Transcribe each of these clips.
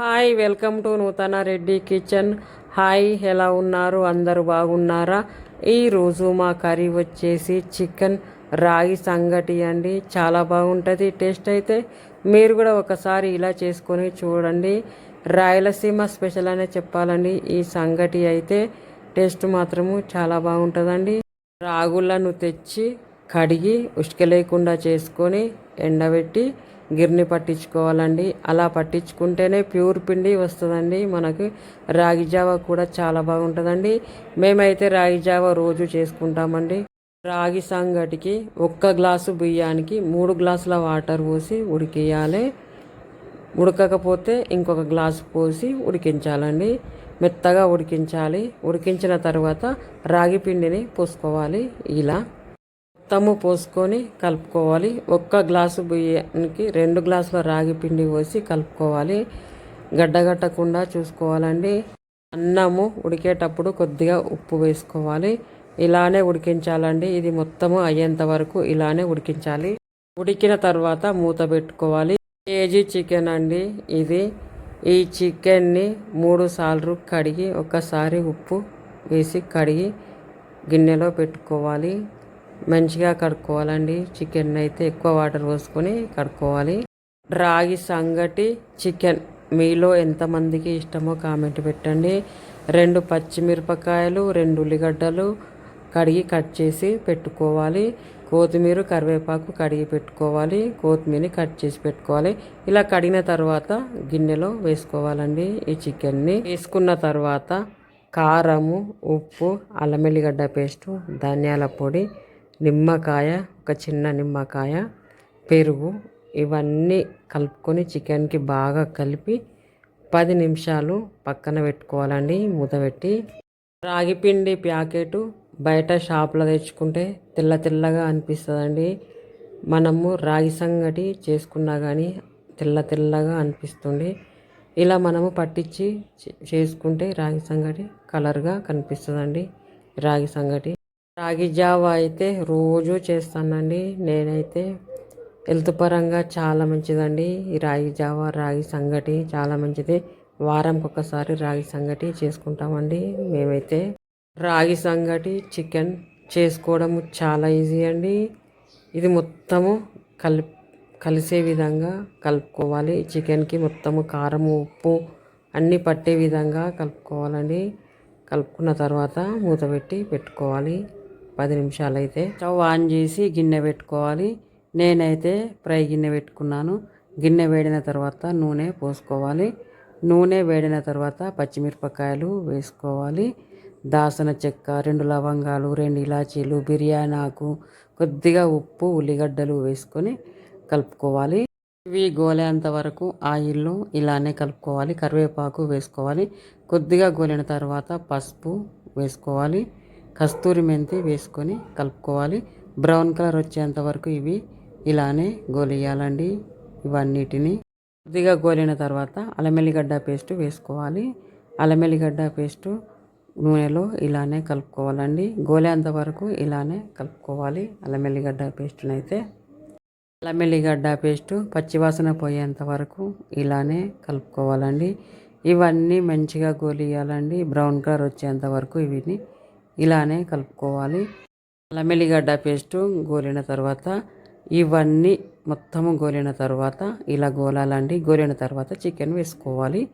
Hi welcome to నూతన Reddy kitchen. Hi ఎలా ఉన్నారు? అందరూ బాగున్నారా? ఈరోజు మా కర్రీ వచ్చేసి చికెన్ రాగి సంగటి అండి. చాలా బాగుంటుంది టేస్ట్ అయితే. మీరు కూడా ఒకసారి ఇలా చేసుకొని చూడండి. రాయలసీమ స్పెషల్ అనే చెప్పాలండి. ఈ సంగటి అయితే టేస్ట్ మాత్రము చాలా బాగుంటుందండి. రాగులను తెచ్చి కడిగి ఉష్క లేకుండా చేసుకొని ఎండబెట్టి గిర్ని పట్టించుకోవాలండి. అలా పట్టించుకుంటేనే ప్యూర్ పిండి వస్తుందండి. మనకి రాగి జావ కూడా చాలా బాగుంటుందండి. మేమైతే రాగి జావ రోజు చేసుకుంటామండి. రాగి సంగటికి ఒక్క గ్లాసు బియ్యానికి మూడు గ్లాసుల వాటర్ పోసి ఉడికేయాలి. ఉడకకపోతే ఇంకొక గ్లాసు పోసి ఉడికించాలండి. మెత్తగా ఉడికించాలి. ఉడికించిన తర్వాత రాగి పిండిని పోసుకోవాలి. ఇలా మొత్తము పోసుకొని కలుపుకోవాలి. ఒక్క గ్లాసు బియ్యానికి రెండు గ్లాసుల రాగి పిండి పోసి కలుపుకోవాలి. గడ్డగట్టకుండా చూసుకోవాలండి. అన్నము ఉడికేటప్పుడు కొద్దిగా ఉప్పు వేసుకోవాలి. ఇలానే ఉడికించాలండి. ఇది మొత్తము అయ్యేంత వరకు ఇలానే ఉడికించాలి. ఉడికిన తర్వాత మూత పెట్టుకోవాలి. కేజీ చికెన్ అండి ఇది. ఈ చికెన్ని మూడు సార్లు కడిగి ఒకసారి ఉప్పు వేసి కడిగి గిన్నెలో పెట్టుకోవాలి. మంచిగా కడుక్కోవాలండి. చికెన్ అయితే ఎక్కువ వాటర్ పోసుకొని కడుక్కోవాలి. రాగి సంగటి చికెన్ మీలో ఎంతమందికి ఇష్టమో కామెంట్ పెట్టండి. రెండు పచ్చిమిరపకాయలు రెండు ఉల్లిగడ్డలు కడిగి కట్ చేసి పెట్టుకోవాలి. కొత్తిమీర కరివేపాకు కడిగి పెట్టుకోవాలి. కొత్తిమీర కట్ చేసి పెట్టుకోవాలి. ఇలా కడిగిన తర్వాత గిన్నెలో వేసుకోవాలండి ఈ చికెన్ని. వేసుకున్న తర్వాత కారము ఉప్పు అల్లం ఎల్లిగడ్డ పేస్టు ధనియాల పొడి నిమ్మకాయ ఒక చిన్న నిమ్మకాయ పెరుగు ఇవన్నీ కలుపుకొని చికెన్కి బాగా కలిపి పది నిమిషాలు పక్కన పెట్టుకోవాలండి మూత పెట్టి. రాగిపిండి ప్యాకెటు బయట షాప్లో తెచ్చుకుంటే తెల్ల తెల్లగా అనిపిస్తుందండి. మనము రాగి సంగటి చేసుకున్నా కానీ తెల్ల తెల్లగా అనిపిస్తుంది. ఇలా మనము పట్టించి చేసుకుంటే రాగి సంగటి కలర్గా కనిపిస్తుందండి రాగి సంగటి. రాగి జావ అయితే రోజు చేస్తానండి. నేనైతే హెల్త్ పరంగా చాలా మంచిదండి. ఈ రాగి జావ రాగి సంగటి చాలా మంచిది. వారంకి ఒకసారి రాగి సంగటి చేసుకుంటామండి. మేమైతే రాగి సంగటి చికెన్ చేసుకోవడం చాలా ఈజీ అండి. ఇది మొత్తము కలి కలిసే విధంగా కలుపుకోవాలి. చికెన్కి మొత్తము కారం ఉప్పు అన్నీ పట్టే విధంగా కలుపుకోవాలండి. కలుపుకున్న తర్వాత మూత పెట్టి పెట్టుకోవాలి. పది నిమిషాలు అయితే స్టవ్ ఆన్ చేసి గిన్నె పెట్టుకోవాలి. నేనైతే ఫ్రై గిన్నె పెట్టుకున్నాను. గిన్నె వేడిన తర్వాత నూనె పోసుకోవాలి. నూనె వేడిన తర్వాత పచ్చిమిరపకాయలు వేసుకోవాలి. దాసన చెక్క రెండు లవంగాలు రెండు ఇలాచీలు బిర్యానీ ఆకు కొద్దిగా ఉప్పు ఉల్లిగడ్డలు వేసుకొని కలుపుకోవాలి. ఇవి గోలేంత వరకు ఆయిల్లో ఇలానే కలుపుకోవాలి. కరివేపాకు వేసుకోవాలి. కొద్దిగా గోలిన తర్వాత పసుపు వేసుకోవాలి. కస్తూరి మెంతి వేసుకొని కలుపుకోవాలి. బ్రౌన్ కలర్ వచ్చేంత వరకు ఇవి ఇలానే గోలియాలండి ఇవన్నిటిని. కొద్దిగా గోలిన తర్వాత అలమెల్లిగడ్డ పేస్ట్ వేసుకోవాలి. అలమెల్లిగడ్డ పేస్టు నూనెలో ఇలానే కలుపుకోవాలండి. గోలేంత వరకు ఇలానే కలుపుకోవాలి అల్లమెల్లిగడ్డ పేస్ట్ని అయితే అల్లమెల్లిగడ్డ పేస్టు పచ్చివాసన పోయేంత వరకు ఇలానే కలుపుకోవాలండి. ఇవన్నీ మంచిగా గోలియాలండి బ్రౌన్ కలర్ వచ్చేంత వరకు ఇవిని ఇలానే కలుపుకోవాలి. అల్లం పేస్టు గోలిన తర్వాత ఇవన్నీ మొత్తము గోలిన తర్వాత ఇలా గోలాలండి. గోలిన తర్వాత చికెన్ వేసుకోవాలి.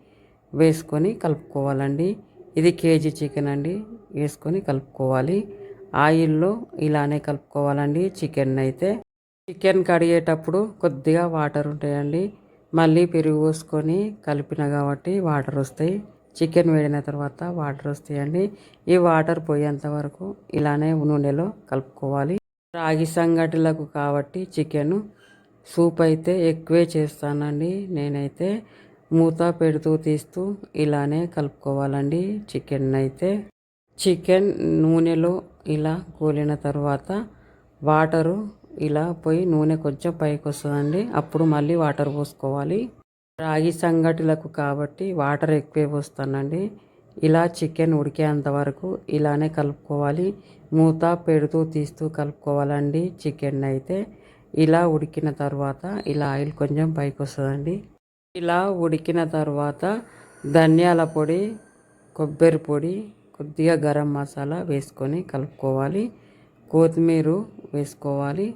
వేసుకొని కలుపుకోవాలండి. ఇది కేజీ చికెన్ అండి. వేసుకొని కలుపుకోవాలి. ఆయిల్లో ఇలానే కలుపుకోవాలండి. చికెన్ అయితే చికెన్ కడిగేటప్పుడు కొద్దిగా వాటర్ ఉంటాయండి. మళ్ళీ పెరుగు పోసుకొని కలిపిన కాబట్టి వాటర్ వస్తాయి. చికెన్ వేడిన తర్వాత వాటర్ వస్తాయండి. ఈ వాటర్ పోయేంత వరకు ఇలానే నూనెలో కలుపుకోవాలి. రాగి సంగటిలకు కాబట్టి చికెన్ సూప్ అయితే ఎక్కువే చేస్తానండి. నేనైతే మూత పెడుతూ తీస్తూ ఇలానే కలుపుకోవాలండి చికెన్ అయితే. చికెన్ నూనెలో ఇలా కూలిన తర్వాత వాటరు ఇలా పోయి నూనె కొంచెం పైకి వస్తుందండి అప్పుడు మళ్ళీ వాటర్ పోసుకోవాలి. రాగి సంగటిలకు కాబట్టి వాటర్ ఎక్కువే పోస్తానండి. ఇలా చికెన్ ఉడికేంత వరకు ఇలానే కలుపుకోవాలి. మూత పెడుతూ తీస్తూ కలుపుకోవాలండి చికెన్ అయితే. ఇలా ఉడికిన తర్వాత ఇలా ఆయిల్ కొంచెం పైకి వస్తుందండి. ఇలా ఉడికిన తర్వాత ధనియాల పొడి కొబ్బరి పొడి కొద్దిగా గరం మసాలా వేసుకొని కలుపుకోవాలి. కొత్తిమీర వేసుకోవాలి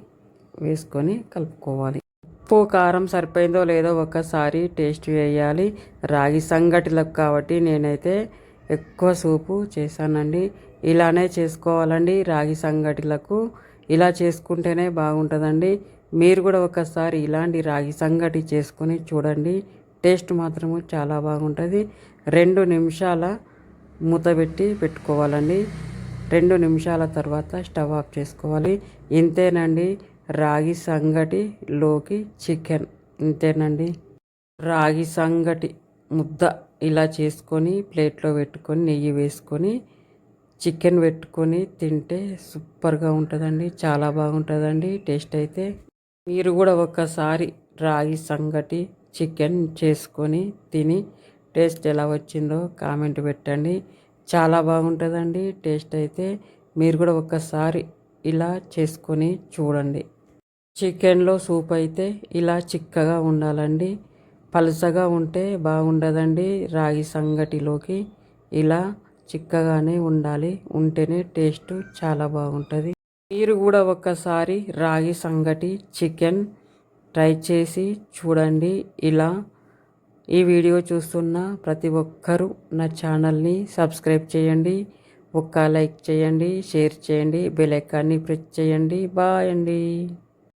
వేసుకొని కలుపుకోవాలి. ఉప్పు కారం సరిపోయిందో లేదో ఒకసారి టేస్ట్ వేయాలి రాగి సంగటిలకు కాబట్టి నేనైతే ఎక్కువ సూపు చేశానండి. ఇలానే చేసుకోవాలండి రాగి సంగటిలకు. ఇలా చేసుకుంటేనే బాగుంటుందండి. మీరు కూడా ఒకసారి ఇలాంటి రాగి సంగటి చేసుకుని చూడండి. టేస్ట్ మాత్రము చాలా బాగుంటుంది. రెండు నిమిషాల మూత పెట్టి పెట్టుకోవాలండి. రెండు నిమిషాల తర్వాత స్టవ్ ఆఫ్ చేసుకోవాలి. ఇంతేనండి. రాగి సంగటిలోకి చికెన్. ఇంతేనండి. రాగి సంగటి ముద్ద ఇలా చేసుకొని ప్లేట్లో పెట్టుకొని నెయ్యి వేసుకొని చికెన్ పెట్టుకొని తింటే సూపర్గా ఉంటుందండి. చాలా బాగుంటుందండి. టేస్ట్ అయితే మీరు కూడా ఒకసారి రాగి సంగటి చికెన్ చేసుకొని తిని టేస్ట్ ఎలా వచ్చిందో కామెంట్ పెట్టండి. చాలా బాగుంటుందండి. టేస్ట్ అయితే మీరు కూడా ఒకసారి ఇలా చేసుకొని చూడండి. చికెన్లో సూప్ అయితే ఇలా చిక్కగా ఉండాలండి. పలసగా ఉంటే బాగుండదండి. రాగి సంగటిలోకి ఇలా చిక్కగానే ఉండాలి. ఉంటేనే టేస్ట్ చాలా బాగుంటుంది. మీరు కూడా ఒక్కసారి రాగి సంగటి చికెన్ ట్రై చేసి చూడండి. ఇలా ఈ వీడియో చూస్తున్న ప్రతి ఒక్కరూ నా ఛానల్ని సబ్స్క్రైబ్ చేయండి. ఒక్క లైక్ చేయండి షేర్ చేయండి బెల్ ఐకాన్ని ప్రెస్ చేయండి. బాయ్ అండి.